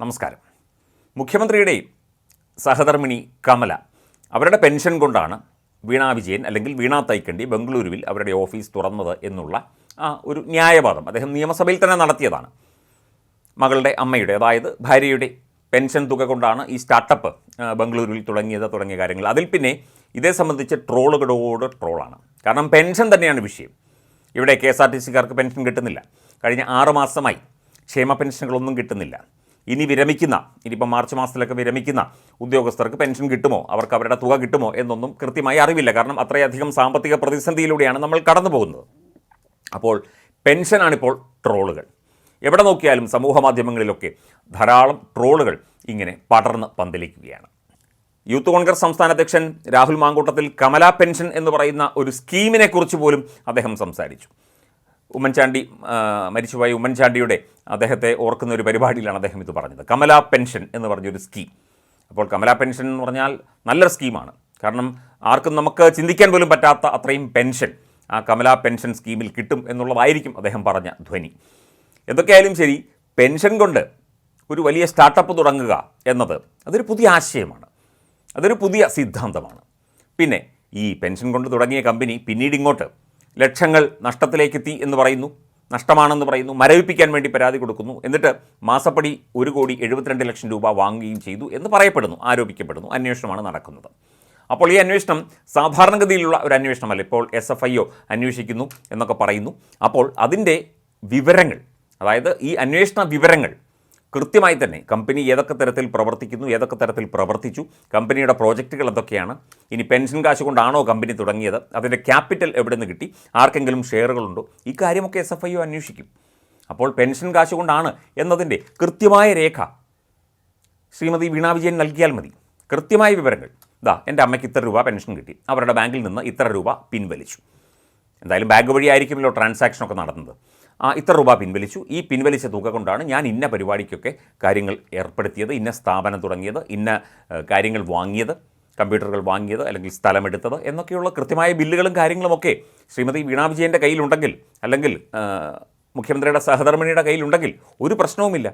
നമസ്കാരം. മുഖ്യമന്ത്രിയുടെയും സഹധർമ്മിണി കമല അവരുടെ പെൻഷൻ കൊണ്ടാണ് വീണ വിജയൻ അല്ലെങ്കിൽ വീണ തൈക്കണ്ടി ബംഗളൂരുവിൽ അവരുടെ ഓഫീസ് തുറന്നത് എന്നുള്ള ആ ഒരു ന്യായവാദം അദ്ദേഹം നിയമസഭയിൽ തന്നെ നടത്തിയതാണ്. മകളുടെ അമ്മയുടെ അതായത് ഭാര്യയുടെ പെൻഷൻ തുക കൊണ്ടാണ് ഈ സ്റ്റാർട്ടപ്പ് ബംഗളൂരുവിൽ തുടങ്ങിയത് തുടങ്ങിയ കാര്യങ്ങൾ. അതിൽ പിന്നെ ഇതേ സംബന്ധിച്ച് ട്രോളുകളോട് ട്രോളാണ്. കാരണം പെൻഷൻ തന്നെയാണ് വിഷയം. ഇവിടെ കെ എസ് ആർ ടി സിക്കാർക്ക് പെൻഷൻ കിട്ടുന്നില്ല. കഴിഞ്ഞ ആറ് മാസമായി ക്ഷേമ പെൻഷനുകളൊന്നും കിട്ടുന്നില്ല. ഇനി വിരമിക്കുന്ന ഇനിയിപ്പോൾ മാർച്ച് മാസത്തിലൊക്കെ വിരമിക്കുന്ന ഉദ്യോഗസ്ഥർക്ക് പെൻഷൻ കിട്ടുമോ? അവർക്ക് അവരുടെ തുക കിട്ടുമോ? എന്നൊന്നും കൃത്യമായി അറിവില്ല. കാരണം അത്രയധികം സാമ്പത്തിക പ്രതിസന്ധിയിലൂടെയാണ് നമ്മൾ കടന്നു പോകുന്നത്. അപ്പോൾ പെൻഷനാണിപ്പോൾ ട്രോളുകൾ. എവിടെ നോക്കിയാലും സമൂഹ മാധ്യമങ്ങളിലൊക്കെ ധാരാളം ട്രോളുകൾ ഇങ്ങനെ പടർന്ന് പന്തലിക്കുകയാണ്. യൂത്ത് കോൺഗ്രസ് സംസ്ഥാന അധ്യക്ഷൻ രാഹുൽ മാങ്കൂട്ടത്തിൽ കമല പെൻഷൻ എന്ന് പറയുന്ന ഒരു സ്കീമിനെക്കുറിച്ച് പോലും അദ്ദേഹം സംസാരിച്ചു. ഉമ്മൻചാണ്ടി മരിച്ചുപോയ ഉമ്മൻചാണ്ടിയുടെ അദ്ദേഹത്തെ ഓർക്കുന്ന ഒരു പരിപാടിയിലാണ് അദ്ദേഹം ഇത് പറഞ്ഞത്. കമല പെൻഷൻ എന്ന് പറഞ്ഞൊരു സ്കീം. അപ്പോൾ കമല പെൻഷൻ എന്ന് പറഞ്ഞാൽ നല്ലൊരു സ്കീമാണ്. കാരണം ആർക്കും നമുക്ക് ചിന്തിക്കാൻ പോലും പറ്റാത്ത അത്രയും പെൻഷൻ ആ കമല പെൻഷൻ സ്കീമിൽ കിട്ടും എന്നുള്ളതായിരിക്കും അദ്ദേഹം പറഞ്ഞ ധ്വനി. എന്തൊക്കെയായാലും ശരി പെൻഷൻ കൊണ്ട് ഒരു വലിയ സ്റ്റാർട്ടപ്പ് തുടങ്ങുക എന്നത് അതൊരു പുതിയ ആശയമാണ്. അതൊരു പുതിയ സിദ്ധാന്തമാണ്. പിന്നെ ഈ പെൻഷൻ കൊണ്ട് തുടങ്ങിയ കമ്പനി പിന്നീട് ഇങ്ങോട്ട് ലക്ഷങ്ങൾ നഷ്ടത്തിലേക്കെത്തി എന്ന് പറയുന്നു നഷ്ടമാണെന്ന് പറയുന്നു മരവിപ്പിക്കാൻ വേണ്ടി പരാതി കൊടുക്കുന്നു. എന്നിട്ട് മാസപ്പടി ഒരു കോടി എഴുപത്തിരണ്ട് ലക്ഷം രൂപ വാങ്ങുകയും ചെയ്തു എന്ന് പറയപ്പെടുന്നു ആരോപിക്കപ്പെടുന്നു അന്വേഷണമാണ് നടക്കുന്നത്. അപ്പോൾ ഈ അന്വേഷണം സാധാരണഗതിയിലുള്ള ഒരു അന്വേഷണമല്ല. ഇപ്പോൾ എസ് എഫ് ഐ ഒ അന്വേഷിക്കുന്നു എന്നൊക്കെ പറയുന്നു. അപ്പോൾ അതിന്റെ വിവരങ്ങൾ അതായത് ഈ അന്വേഷണ വിവരങ്ങൾ കൃത്യമായി തന്നെ കമ്പനി ഏതൊക്കെ തരത്തിൽ പ്രവർത്തിക്കുന്നു ഏതൊക്കെ തരത്തിൽ പ്രവർത്തിച്ചു കമ്പനിയുടെ പ്രോജക്റ്റുകൾ എന്തൊക്കെയാണ് ഇനി പെൻഷൻ കാശ് കൊണ്ടാണോ കമ്പനി തുടങ്ങിയത് അതിന്റെ ക്യാപിറ്റൽ എവിടെ നിന്ന് കിട്ടി ആർക്കെങ്കിലും ഷെയറുകളുണ്ടോ ഈ കാര്യമൊക്കെ എസ് എഫ് ഐ അന്വേഷിക്കും. അപ്പോൾ പെൻഷൻ കാശ് കൊണ്ടാണ് എന്നതിന്റെ കൃത്യമായ രേഖ ശ്രീമതി വീണ വിജയൻ നൽകിയാൽ മതി. കൃത്യമായ വിവരങ്ങൾ. ഇതാ എന്റെ അമ്മയ്ക്ക് ഇത്ര രൂപ പെൻഷൻ കിട്ടി. അവരുടെ ബാങ്കിൽ നിന്ന് ഇത്ര രൂപ പിൻവലിച്ചു. എന്തായാലും ബാങ്ക് വഴിയായിരിക്കുമല്ലോ ട്രാൻസാക്ഷനൊക്കെ നടന്നത്. ഇത്ര രൂപ പിൻവലിച്ചു. ഈ പിൻവലിച്ച തുക കൊണ്ടാണ് ഞാൻ ഇന്ന പരിപാടിക്കൊക്കെ കാര്യങ്ങൾ ഏർപ്പെടുത്തിയത് ഇന്ന സ്ഥാപനം തുടങ്ങിയത് ഇന്ന കാര്യങ്ങൾ വാങ്ങിയത് കമ്പ്യൂട്ടറുകൾ വാങ്ങിയത് അല്ലെങ്കിൽ സ്ഥലമെടുത്തത് എന്നൊക്കെയുള്ള കൃത്യമായ ബില്ലുകളും കാര്യങ്ങളുമൊക്കെ ശ്രീമതി വീണാ വിജയന്റെ കയ്യിലുണ്ടെങ്കിൽ അല്ലെങ്കിൽ മുഖ്യമന്ത്രിയുടെ സഹധർമ്മിണിയുടെ കയ്യിലുണ്ടെങ്കിൽ ഒരു പ്രശ്നവുമില്ല.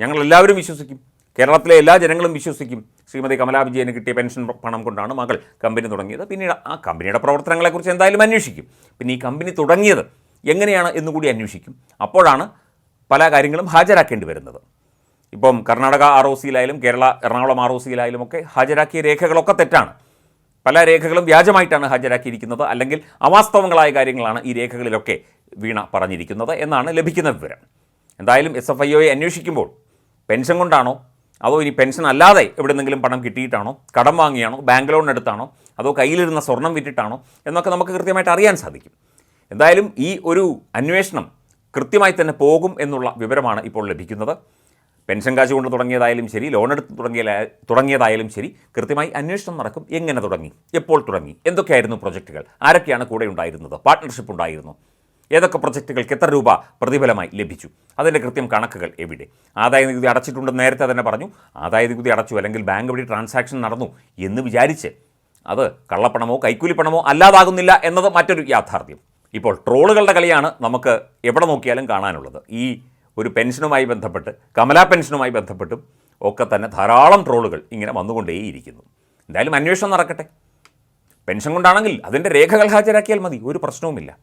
ഞങ്ങളെല്ലാവരും വിശ്വസിക്കും. കേരളത്തിലെ എല്ലാ ജനങ്ങളും വിശ്വസിക്കും. ശ്രീമതി കമലാ വിജയന് കിട്ടിയ പെൻഷൻ പണം കൊണ്ടാണ് മകൾ കമ്പനി തുടങ്ങിയത്. പിന്നീട് ആ കമ്പനിയുടെ പ്രവർത്തനങ്ങളെക്കുറിച്ച് എന്തായാലും അന്വേഷിക്കും. പിന്നെ ഈ കമ്പനി തുടങ്ങിയത് എങ്ങനെയാണ് എന്നുകൂടി അന്വേഷിക്കും. അപ്പോഴാണ് പല കാര്യങ്ങളും ഹാജരാക്കേണ്ടി വരുന്നത്. ഇപ്പം കർണാടക ആർ ഒ സിയിലായാലും കേരള എറണാകുളം ആർ ഒ സിയിലായാലും ഒക്കെ ഹാജരാക്കിയ രേഖകളൊക്കെ തെറ്റാണ്. പല രേഖകളും വ്യാജമായിട്ടാണ് ഹാജരാക്കിയിരിക്കുന്നത്. അല്ലെങ്കിൽ അവാസ്തവങ്ങളായ കാര്യങ്ങളാണ് ഈ രേഖകളിലൊക്കെ വീണ പറഞ്ഞിരിക്കുന്നത് എന്നാണ് ലഭിക്കുന്ന വിവരം. എന്തായാലും എസ് എഫ് ഐ ഒയെ അന്വേഷിക്കുമ്പോൾ പെൻഷൻ കൊണ്ടാണോ? അതോ ഇനി പെൻഷൻ അല്ലാതെ എവിടെന്നെങ്കിലും പണം കിട്ടിയിട്ടാണോ? കടം വാങ്ങിയാണോ? Bank loan എടുത്താണോ? അതോ കയ്യിലിരുന്ന സ്വർണം വിറ്റിട്ടാണോ? എന്നൊക്കെ നമുക്ക് കൃത്യമായിട്ട് അറിയാൻ സാധിക്കും. എന്തായാലും ഈ ഒരു അന്വേഷണം കൃത്യമായി തന്നെ പോകും എന്നുള്ള വിവരമാണ് ഇപ്പോൾ ലഭിക്കുന്നത്. പെൻഷൻ കാശ് കൊണ്ട് തുടങ്ങിയതായാലും ശരി ലോൺ എടുത്ത് തുടങ്ങിയ തുടങ്ങിയതായാലും ശരി കൃത്യമായി അന്വേഷണം നടക്കും. എങ്ങനെ തുടങ്ങി? എപ്പോൾ തുടങ്ങി? എന്തൊക്കെയായിരുന്നു പ്രൊജക്റ്റുകൾ ആരൊക്കെയാണ് കൂടെ ഉണ്ടായിരുന്നത്? പാർട്ട്ണർഷിപ്പ് ഉണ്ടായിരുന്നു. ഏതൊക്കെ പ്രൊജക്റ്റുകൾക്ക് എത്ര രൂപ പ്രതിഫലമായി ലഭിച്ചു? അതിന്റെ കൃത്യം കണക്കുകൾ എവിടെ? ആദായ നികുതി അടച്ചിട്ടുണ്ടെന്ന് നേരത്തെ തന്നെ പറഞ്ഞു. ആദായ നികുതി അടച്ചു അല്ലെങ്കിൽ ബാങ്ക് വഴി ട്രാൻസാക്ഷൻ നടന്നു എന്ന് വിചാരിച്ച് അത് കള്ളപ്പണമോ കൈക്കൂലിപ്പണമോ അല്ലാതാകുന്നില്ല എന്നത് മറ്റൊരു യാഥാർത്ഥ്യം. ഇപ്പോൾ ട്രോളുകളുടെ കളിയാണ് നമുക്ക് എവിടെ നോക്കിയാലും കാണാനുള്ളത്. ഈ ഒരു പെൻഷനുമായി ബന്ധപ്പെട്ട് കമലാ പെൻഷനുമായി ബന്ധപ്പെട്ടും ഒക്കെ തന്നെ ധാരാളം ട്രോളുകൾ ഇങ്ങനെ വന്നുകൊണ്ടേയിരിക്കുന്നു. എന്തായാലും അന്വേഷണം നടക്കട്ടെ. പെൻഷൻ കൊണ്ടാണെങ്കിൽ അതിന്റെ രേഖകൾ ഹാജരാക്കിയാൽ മതി ഒരു പ്രശ്നവുമില്ല.